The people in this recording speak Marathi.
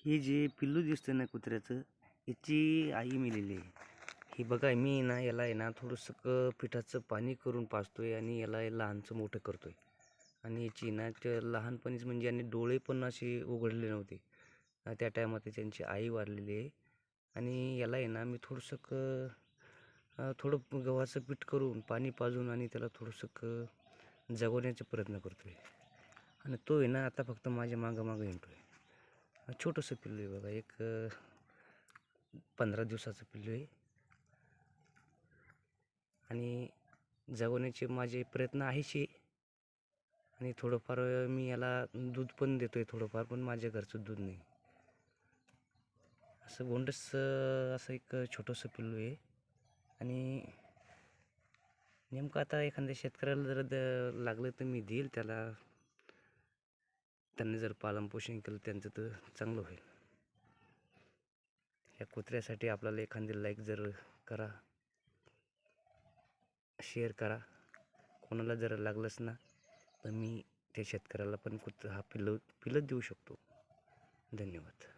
हे जे पिल्लू दिसतं ना कुत्र्याचं याची आई मिलेली आहे. ही बघा मी ना याला आहे ना थोडंसं पिठाचं पाणी करून पाजतोय आणि याला लहानचं मोठं करतो आहे आणि याची ना लहानपणीच म्हणजे आणि डोळे पण असे उघडले नव्हते. त्या टायमात त्यांची आई वारलेली आहे. आणि याला आहे ना मी थोडंसं थोडं गव्हाचं पीठ करून पाणी पाजून आणि त्याला थोडंसं जगवण्याचा प्रयत्न करतो आहे आणि तो आहे ना आता फक्त माझ्या मागं मागं आहे छोटंसं पिल्लू आहे बघा. एक पंधरा दिवसाचं पिल्लू आहे. आणि जगवण्याचे माझे प्रयत्न आहेच आहे आणि थोडंफार मी याला दूध पण देतो आहे थोडंफार पण माझ्या घरचं दूध नाही. असं गोंडस असं एक छोटंसं पिल्लू आहे. आणि नेमकं आता एखाद्या शेतकऱ्याला जर द लागलं तर मी देईल त्याला. त्यांनी जर पालनपोषण केलं त्यांचं तर चांगलं होईल. या कुत्र्यासाठी आपल्याला एखादी लाईक जर करा शेअर करा. कोणाला जर लागलंच ना तर मी त्या शेतकऱ्याला पण कुत्र हा पिलं पिलं देऊ शकतो. धन्यवाद.